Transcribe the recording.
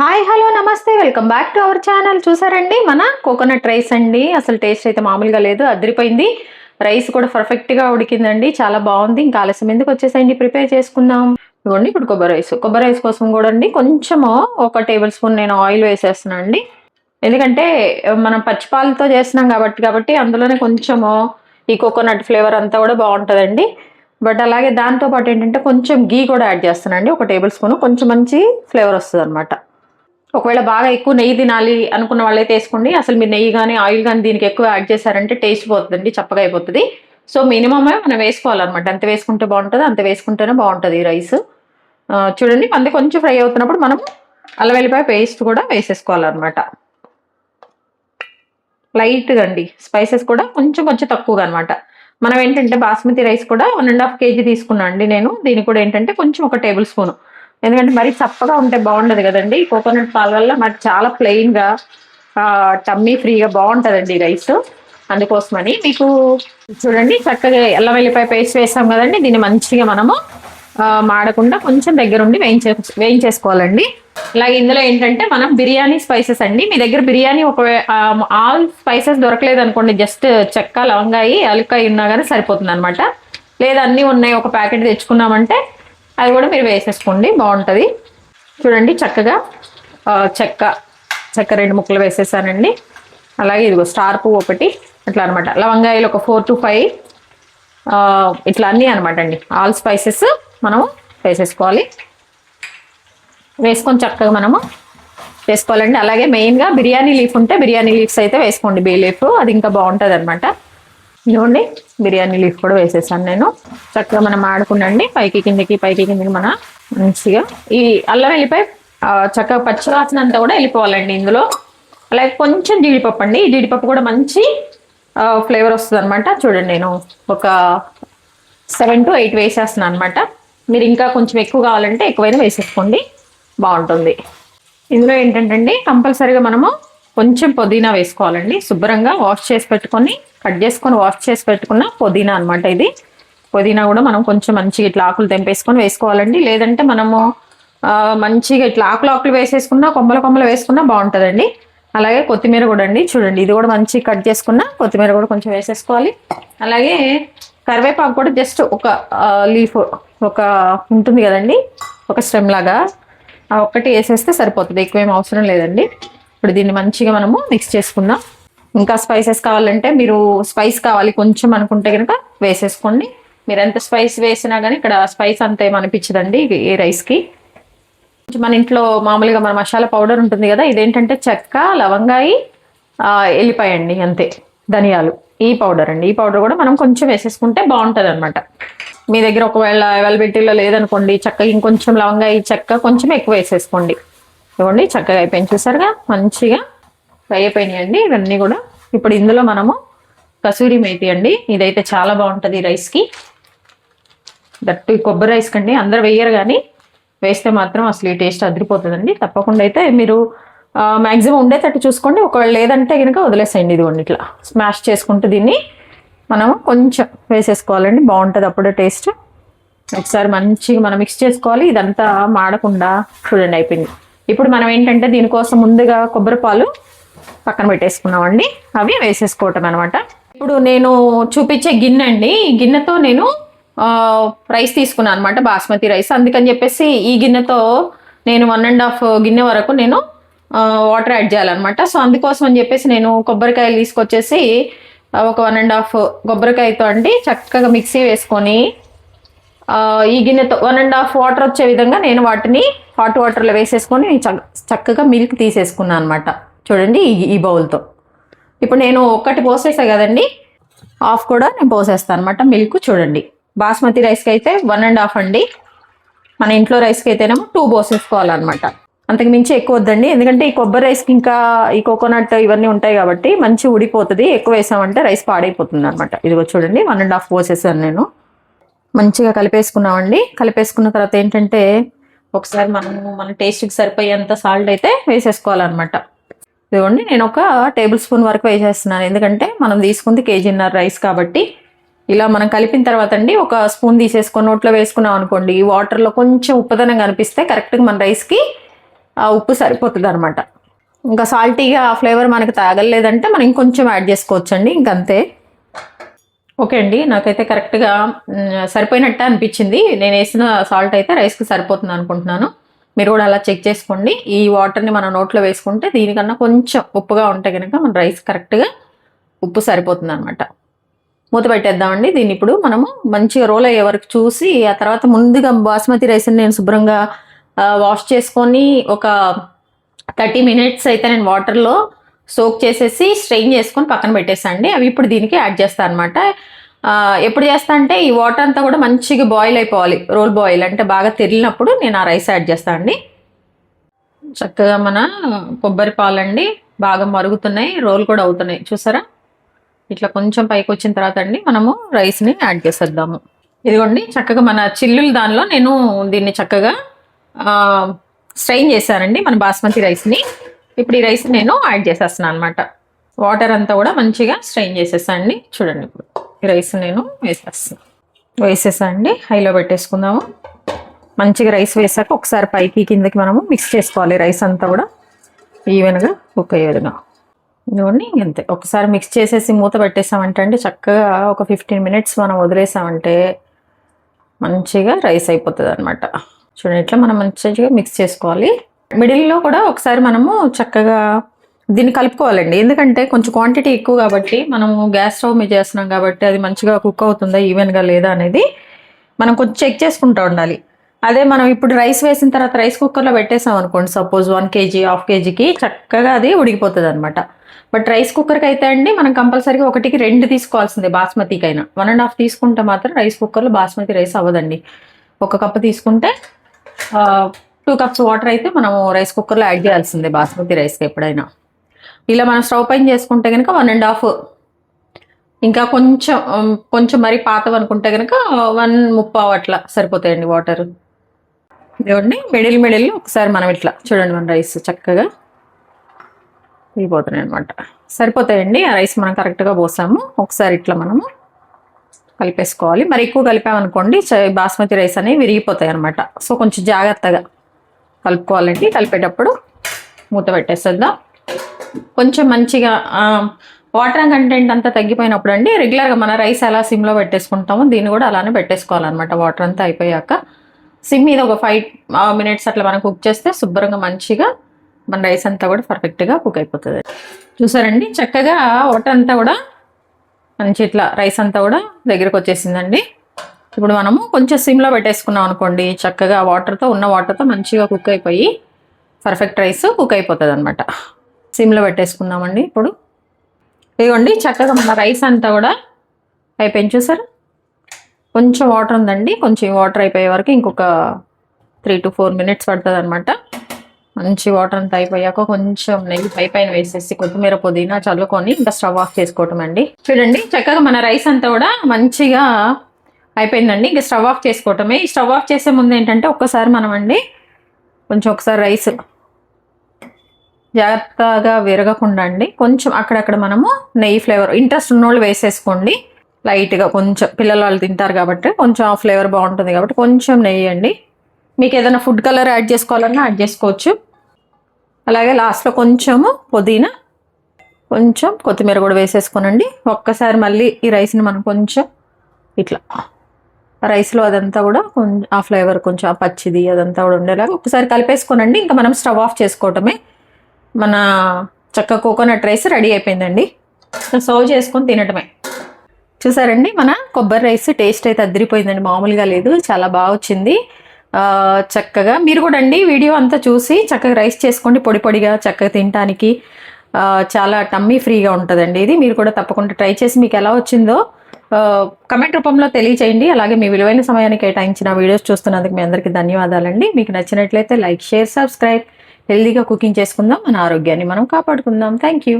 Hi hello నమస్తే. Welcome back to our channel. చూసారండి? మన కోకోనట్ రైస్ అండి. అసలు టేస్ట్ అయితే మామూలుగా లేదు. అదిరిపోయింది. రైస్ కూడా పర్ఫెక్ట్గా ఉడికిందండి. చాలా బాగుంది. ఇంకా ఆలస్యం ఎందుకు వచ్చేసండి ప్రిపేర్ చేసుకుందాం. ఇవ్వండి ఇప్పుడు కొబ్బరి రైస్. కొబ్బరి రైస్ కోసం కూడా అండి కొంచెము ఒక టేబుల్ స్పూన్ నేను ఆయిల్ వేసేస్తున్నాను అండి. ఎందుకంటే మనం పచ్చిపాలతో చేస్తున్నాం కాబట్టి కాబట్టి అందులోనే కొంచెము ఈ కోకోనట్ ఫ్లేవర్ అంతా కూడా బాగుంటుందండి. బట్ అలాగే దాంతో పాటు ఏంటంటే కొంచెం గీ కూడా యాడ్ చేస్తానండి ఒక టేబుల్ స్పూన్. కొంచెం మంచి ఫ్లేవర్ వస్తుంది అనమాట ఒకవేళ బాగా ఎక్కువ నెయ్యి తినాలి అనుకున్న వాళ్ళైతే వేసుకోండి. అసలు మీరు నెయ్యి కానీ ఆయిల్ కానీ దీనికి ఎక్కువ యాడ్ చేశారంటే టేస్ట్ పోతుందండి చప్పగా అయిపోతుంది. సో మినిమమే మనం వేసుకోవాలన్నమాట. అంత వేసుకుంటే బాగుంటుంది అంత వేసుకుంటేనే బాగుంటుంది ఈ రైస్. చూడండి మంది కొంచెం ఫ్రై అవుతున్నప్పుడు మనం అల్లం వెల్లిపాయ పేస్ట్ కూడా వేసేసుకోవాలన్నమాట. లైట్గా అండి స్పైసెస్ కూడా కొంచెం కొంచెం తక్కువగా అనమాట మనం ఏంటంటే బాస్మతి రైస్ కూడా వన్ అండ్ హాఫ్ కేజీ తీసుకున్నాను అండి నేను. దీనికి కూడా ఏంటంటే కొంచెం ఒక టేబుల్ స్పూన్. ఎందుకంటే మరీ చప్పగా ఉంటే బాగుండదు కదండి. కోకోనట్ పాల వల్ల మనకి చాలా ప్లెయిన్గా టమ్మీ ఫ్రీగా బాగుంటుందండి రైస్. అందుకోసమని మీకు చూడండి చక్కగా ఎల్ల వెల్లిపాయ పేస్ట్ వేసాం కదండి. దీన్ని మంచిగా మనము మాడకుండా కొంచెం దగ్గరుండి వేయించే వేయించేసుకోవాలండి. అలాగే ఇందులో ఏంటంటే మనం బిర్యానీ స్పైసెస్ అండి. మీ దగ్గర బిర్యానీ ఒక ఆల్ స్పైసెస్ దొరకలేదు అనుకోండి. జస్ట్ చెక్క లవంగాయి అలుకాయి ఉన్నా కానీ సరిపోతుంది అనమాట లేదా అన్నీ ఉన్నాయి ఒక ప్యాకెట్ తెచ్చుకున్నామంటే అది కూడా మీరు వేసేసుకోండి బాగుంటుంది. చూడండి చక్కగా చెక్క చెక్క రెండు ముక్కలు వేసేసానండి. అలాగే ఇదిగో స్టార్ పువ్వు ఒకటి ఇట్లా అనమాట లవంగాయలు ఒక ఫోర్ టు ఫైవ్ ఇట్లా అన్నీ అనమాట అండి. ఆల్ స్పైసెస్ మనము వేసేసుకోవాలి. వేసుకొని చక్కగా మనము వేసుకోవాలండి. అలాగే మెయిన్గా బిర్యానీ లీఫ్ ఉంటే బిర్యానీ లీఫ్స్ అయితే వేసుకోండి బే లీఫ్. అది ఇంకా బాగుంటుంది అనమాట ఇదిగోండి బిర్యానీ లీఫ్ కూడా వేసేసాను నేను. చక్కగా మనం ఆడుకునండి పైకి కిందకి పైకి కిందకి మన మంచిగా. ఈ అల్లం వెళ్ళిపోయి చక్కగా పచ్చివాసన అంతా కూడా వెళ్ళిపోవాలండి ఇందులో. అలాగే కొంచెం జీడిపప్పు అండి. ఈ జీడిపప్పు కూడా మంచి ఫ్లేవర్ వస్తుంది అనమాట చూడండి నేను ఒక సెవెన్ టు ఎయిట్ వేసేస్తున్నాను అనమాట మీరు ఇంకా కొంచెం ఎక్కువ కావాలంటే ఎక్కువైనా వేసేసుకోండి. బాగుంటుంది. ఇందులో ఏంటంటే కంపల్సరీగా మనము కొంచెం పుదీనా వేసుకోవాలండి. శుభ్రంగా వాష్ చేసి పెట్టుకొని కట్ చేసుకొని వాష్ చేసి పెట్టుకున్న పుదీనా అనమాట ఇది. పుదీనా కూడా మనం కొంచెం మంచిగా ఇట్లా ఆకులు తెంపేసుకొని వేసుకోవాలండి. లేదంటే మనము మంచిగా ఇట్లా ఆకులు ఆకులు వేసేసుకున్నా కొమ్మల కొమ్మలు వేసుకున్నా బాగుంటుందండి. అలాగే కొత్తిమీర కూడా అండి. చూడండి ఇది కూడా మంచిగా కట్ చేసుకున్న కొత్తిమీర కూడా కొంచెం వేసేసుకోవాలి. అలాగే కరివేపాకు కూడా జస్ట్ ఒక లీఫ్ ఒక ఉంటుంది కదండి ఒక స్టెమ్ లాగా ఒక్కటి వేసేస్తే సరిపోతుంది. ఎక్కువేం అవసరం లేదండి. ఇప్పుడు దీన్ని మంచిగా మనము మిక్స్ చేసుకుందాం. ఇంకా స్పైసెస్ కావాలంటే మీరు స్పైస్ కావాలి కొంచెం అనుకుంటే కనుక వేసేసుకోండి. మీరు ఎంత స్పైస్ వేసినా కానీ ఇక్కడ స్పైస్ అంత ఏమనిపించదండి ఈ రైస్కి కొంచెం మన ఇంట్లో మామూలుగా మన మసాలా పౌడర్ ఉంటుంది కదా ఇదేంటంటే చెక్క లవంగాయి ఎల్లిపాయ అండి అంతే. ధనియాలు. ఈ పౌడర్ అండి. ఈ పౌడర్ కూడా మనం కొంచెం వేసేసుకుంటే బాగుంటుంది అనమాట మీ దగ్గర ఒకవేళ అవైలబిలిటీలో లేదనుకోండి చెక్క ఇంకొంచెం లవంగాయి చెక్క కొంచెం ఎక్కువ వేసేసుకోండి. ఇవ్వండి చక్కగా అయిపోయింది. చూసారుగా? మంచిగా ఫ్రై అయిపోయినాయండి ఇవన్నీ కూడా. ఇప్పుడు ఇందులో మనము కసూరి మేతి అండి. ఇదైతే చాలా బాగుంటుంది ఈ రైస్కి. దట్టు ఈ కొబ్బరి రైస్ కండి అందరు వేయరు కానీ వేస్తే మాత్రం అసలు ఈ టేస్ట్ అదిరిపోతుందండి. తప్పకుండా అయితే మీరు మ్యాక్సిమం ఉండేటట్టు చూసుకోండి. ఒకవేళ లేదంటే కనుక వదిలేసేయండి ఇదిగోండి ఇట్లా. స్మాష్ చేసుకుంటూ దీన్ని మనం కొంచెం వేసేసుకోవాలండి. బాగుంటుంది అప్పుడే టేస్ట్. ఒకసారి మంచిగా మనం మిక్స్ చేసుకోవాలి. ఇదంతా మాడకుండా చూడండి అయిపోయింది. ఇప్పుడు మనం ఏంటంటే దీనికోసం ముందుగా కొబ్బరి పాలు పక్కన పెట్టేసుకున్నామండి. అవి వేసేసుకోవటం అనమాట ఇప్పుడు నేను చూపించే గిన్నె అండి. ఈ గిన్నెతో నేను రైస్ తీసుకున్నాను అనమాట బాస్మతి రైస్. అందుకని చెప్పేసి ఈ గిన్నెతో నేను వన్ అండ్ హాఫ్ గిన్నె వరకు నేను వాటర్ యాడ్ చేయాలన్నమాట. సో అందుకోసం అని చెప్పేసి నేను కొబ్బరికాయలు తీసుకొచ్చేసి ఒక వన్ అండ్ హాఫ్ కొబ్బరికాయతో అండి చక్కగా మిక్సీ వేసుకొని ఈ గిన్నెతో వన్ అండ్ హాఫ్ వాటర్ వచ్చే విధంగా నేను వాటిని హాట్ వాటర్లో వేసేసుకొని చక్కగా మిల్క్ తీసేసుకున్నాను అనమాట చూడండి ఈ ఈ బౌల్తో ఇప్పుడు నేను ఒక్కటి పోసేసా కదండి. హాఫ్ కూడా నేను పోసేస్తాను అనమాట మిల్క్ చూడండి. బాస్మతి రైస్కి అయితే వన్ అండ్ హాఫ్ అండి. మన ఇంట్లో రైస్కి అయితేనేమో టూ పోసేసుకోవాలన్నమాట అంతకు మించి ఎక్కువ వద్దండి. ఎందుకంటే ఈ కొబ్బరి రైస్కి ఇంకా ఈ కోకోనట్ ఇవన్నీ ఉంటాయి కాబట్టి మంచి ఉడిపోతుంది ఎక్కువ వేసామంటే రైస్ పాడైపోతుంది అనమాట ఇదిగో చూడండి. వన్ అండ్ హాఫ్ పోసేసాను నేను. మంచిగా కలిపేసుకున్నామండి. కలిపేసుకున్న తర్వాత ఏంటంటే ఒకసారి మనము మన టేస్ట్కి సరిపోయేంత సాల్ట్ అయితే వేసేసుకోవాలన్నమాట. ఇదిగోండి నేను ఒక టేబుల్ స్పూన్ వరకు వేసేస్తున్నాను. ఎందుకంటే మనం తీసుకుంది కేజీన్నర రైస్ కాబట్టి. ఇలా మనం కలిపిన తర్వాత అండి ఒక స్పూన్ తీసేసుకొని నోట్లో వేసుకున్నాం అనుకోండి ఈ వాటర్లో కొంచెం ఉప్పదనం కనిపిస్తే కరెక్ట్గా మన రైస్కి ఆ ఉప్పు సరిపోతుంది అనమాట ఇంకా సాల్టీగా ఆ ఫ్లేవర్ మనకు తాగలేదంటే మనం ఇంకొంచెం యాడ్ చేసుకోవచ్చండి. ఇంకంతే. ఓకే అండి. నాకైతే కరెక్ట్గా సరిపోయినట్టు సరిపోయినట్టే అనిపించింది. నేను వేసిన సాల్ట్ అయితే రైస్కి సరిపోతుంది అనుకుంటున్నాను. మీరు కూడా అలా చెక్ చేసుకోండి. ఈ వాటర్ని మన నోట్లో వేసుకుంటే దీనికన్నా కొంచెం ఉప్పుగా ఉంటే కనుక మన రైస్ కరెక్ట్గా ఉప్పు సరిపోతుంది అనమాట మూత పెట్టేద్దామండి. దీన్ని ఇప్పుడు మనము మంచిగా రోల్ అయ్యే వరకు చూసి ఆ తర్వాత ముందుగా బాస్మతి రైస్ని నేను శుభ్రంగా వాష్ చేసుకొని ఒక థర్టీ మినిట్స్ అయితే నేను వాటర్లో సోక్ చేసేసి స్ట్రెయిన్ చేసుకొని పక్కన పెట్టేసండి. అవి ఇప్పుడు దీనికి యాడ్ చేస్తాను అనమాట ఎప్పుడు చేస్తా అంటే ఈ వాటర్ అంతా కూడా మంచిగా బాయిల్ అయిపోవాలి. రోల్ బాయిల్ అంటే బాగా తెరిలినప్పుడు నేను ఆ రైస్ యాడ్ చేస్తా అండి. చక్కగా మన కొబ్బరి పాలండి బాగా మరుగుతున్నాయి. రోల్ కూడా అవుతున్నాయి. చూసారా? ఇట్లా కొంచెం పైకి వచ్చిన తర్వాత అండి మనము రైస్ని యాడ్ చేసేద్దాము. ఇదిగోండి చక్కగా మన చిల్లులు దానిలో నేను దీన్ని చక్కగా స్ట్రెయిన్ చేశానండి మన బాస్మతి రైస్ని ఇప్పుడు ఈ రైస్ నేను యాడ్ చేసేస్తున్నాను అనమాట వాటర్ అంతా కూడా మంచిగా స్ట్రెయిన్ చేసేసండి. చూడండి ఇప్పుడు ఈ రైస్ నేను వేసేస్తాను వేసేసండి. హైలో పెట్టేసుకుందాము. మంచిగా రైస్ వేసాక ఒకసారి పైకి కిందకి మనము మిక్స్ చేసుకోవాలి. రైస్ అంతా కూడా ఈవెన్గా కుక్ అయ్యే ఇదిగోండి అంతే ఒకసారి మిక్స్ చేసేసి మూత పెట్టేసామంటే అండి చక్కగా ఒక ఫిఫ్టీన్ మినిట్స్ మనం వదిలేసామంటే మంచిగా రైస్ అయిపోతుంది అనమాట చూడండి ఇట్లా మనం మంచిగా మిక్స్ చేసుకోవాలి. మిడిల్లో కూడా ఒకసారి మనము చక్కగా దీన్ని కలుపుకోవాలండి. ఎందుకంటే కొంచెం క్వాంటిటీ ఎక్కువ కాబట్టి మనము గ్యాస్ స్టవ్ మీద చేస్తున్నాం కాబట్టి అది మంచిగా కుక్ అవుతుందా ఈవెన్గా లేదా అనేది మనం కొంచెం చెక్ చేసుకుంటూ ఉండాలి. అదే మనం ఇప్పుడు రైస్ వేసిన తర్వాత రైస్ కుక్కర్లో పెట్టేసాం అనుకోండి సపోజ్ వన్ కేజీ హాఫ్ కేజీకి చక్కగా అది ఉడికిపోతుంది అనమాట బట్ రైస్ కుక్కర్కి అయితే అండి మనం కంపల్సరీగా ఒకటికి రెండు తీసుకోవాల్సిందే బాస్మతికైనా. వన్ అండ్ హాఫ్ తీసుకుంటే మాత్రం రైస్ కుక్కర్లో బాస్మతి రైస్ అవ్వదండి. ఒక కప్పు తీసుకుంటే టూ కప్స్ వాటర్ అయితే మనం రైస్ కుక్కర్లో యాడ్ చేయాల్సిందే బాస్మతి రైస్కి ఎప్పుడైనా. ఇలా మనం స్టవ్ పైన చేసుకుంటే కనుక వన్ అండ్ హాఫ్ ఇంకా కొంచెం కొంచెం మరి పాతవి అనుకుంటే కనుక వన్ ముప్పావు అట్లా సరిపోతాయండి వాటర్. ఇవ్వండి మిడిల్ మిడిల్ ఒకసారి మనం ఇట్లా చూడండి మన రైస్ చక్కగా అయిపోతున్నాయి అనమాట సరిపోతాయండి ఆ రైస్ మనం కరెక్ట్గా పోసాము. ఒకసారి ఇట్లా మనము కలిపేసుకోవాలి. మరి ఎక్కువ కలిపామనుకోండి బాస్మతి రైస్ అనేవి విరిగిపోతాయి అనమాట సో కొంచెం జాగ్రత్తగా. కలుపుకోవాలండి. కలిపేటప్పుడు మూత పెట్టేసేద్దాం. కొంచెం మంచిగా వాటర్ కంటెంట్ అంతా తగ్గిపోయినప్పుడు అండి రెగ్యులర్గా మన రైస్ ఎలా సిమ్లో పెట్టేసుకుంటామో దీన్ని కూడా అలానే పెట్టేసుకోవాలన్నమాట. వాటర్ అంతా అయిపోయాక. సిమ్ మీద ఒక ఫైవ్ మినిట్స్ అట్లా మనం కుక్ చేస్తే శుభ్రంగా మంచిగా మన రైస్ అంతా కూడా పర్ఫెక్ట్గా కుక్ అయిపోతుంది. చూసారండి? చక్కగా వాటర్ అంతా కూడా మంచి ఇట్లా రైస్ అంతా కూడా దగ్గరకు వచ్చేసిందండి ఇప్పుడు మనము కొంచెం సిమ్లో పెట్టేసుకున్నాం అనుకోండి చక్కగా వాటర్తో ఉన్న వాటర్తో మంచిగా కుక్ అయిపోయి పర్ఫెక్ట్ రైస్ కుక్ అయిపోతుంది అనమాట సిమ్లో పెట్టేసుకుందామండి ఇప్పుడు. ఇదిగోండి చక్కగా మన రైస్ అంతా కూడా అయిపోయింది చూసారు? కొంచెం వాటర్ ఉందండి కొంచెం వాటర్ అయిపోయే వరకు ఇంకొక త్రీ టు ఫోర్ మినిట్స్ పడుతుంది అనమాట మంచి వాటర్ అంతా అయిపోయాక కొంచెం నెయ్యి పై పైన వేసేసి కొత్తిమీర పుదీనా చల్లుకొని ఇంకా స్టవ్ ఆఫ్ చేసుకోవటం అండి చూడండి చక్కగా మన రైస్ అంతా కూడా మంచిగా అయిపోయిందండి. ఇంకా స్టవ్ ఆఫ్ చేసుకోవటమే. ఈ స్టవ్ ఆఫ్ చేసే ముందు ఏంటంటే ఒక్కసారి మనం అండి కొంచెం ఒకసారి రైస్ జాగ్రత్తగా విరగకుండా అండి. కొంచెం అక్కడక్కడ మనము నెయ్యి ఫ్లేవర్ ఇంట్రెస్ట్ ఉన్నోళ్ళు వేసేసుకోండి. లైట్గా కొంచెం పిల్లలు వాళ్ళు తింటారు కాబట్టి కొంచెం ఆ ఫ్లేవర్ బాగుంటుంది కాబట్టి కొంచెం నెయ్యి అండి. మీకు ఏదైనా ఫుడ్ కలర్ యాడ్ చేసుకోవాలన్నా యాడ్ చేసుకోవచ్చు. అలాగే లాస్ట్లో కొంచెము పుదీనా కొంచెం కొత్తిమీర కూడా వేసేసుకోనండి. ఒక్కసారి మళ్ళీ ఈ రైస్ని మనం కొంచెం ఇట్లా రైస్లో అదంతా కూడా కొంచెం ఆ ఫ్లేవర్ కొంచెం ఆ పచ్చిది అదంతా కూడా ఉండేలాగా ఒకసారి కలిపేసుకోనండి. ఇంకా మనం స్టవ్ ఆఫ్ చేసుకోవటమే. మన చక్క కోకోనట్ రైస్ రెడీ అయిపోయిందండి. సర్వ్ చేసుకొని తినటమే. చూసారండి మన కొబ్బరి రైస్ టేస్ట్ అయితే అదిరిపోయిందండి. మామూలుగా లేదు చాలా బాగా వచ్చింది. చక్కగా మీరు కూడా అండి వీడియో అంతా చూసి చక్కగా రైస్ చేసుకోండి పొడి పొడిగా చక్కగా తినటానికి. చాలా టమ్మీ ఫ్రీగా ఉంటుందండి. ఇది మీరు కూడా తప్పకుండా ట్రై చేసి మీకు ఎలా వచ్చిందో కమెంట్ రూపంలో తెలియచేయండి. అలాగే మీ విలువైన సమయాన్ని కేటాయించిన వీడియోస్ చూస్తున్నందుకు మీ అందరికీ ధన్యవాదాలండి. మీకు నచ్చినట్లయితే లైక్ షేర్ సబ్స్క్రైబ్. హెల్దీగా కుకింగ్ చేసుకుందాం. మన ఆరోగ్యాన్ని మనం కాపాడుకుందాం. Thank you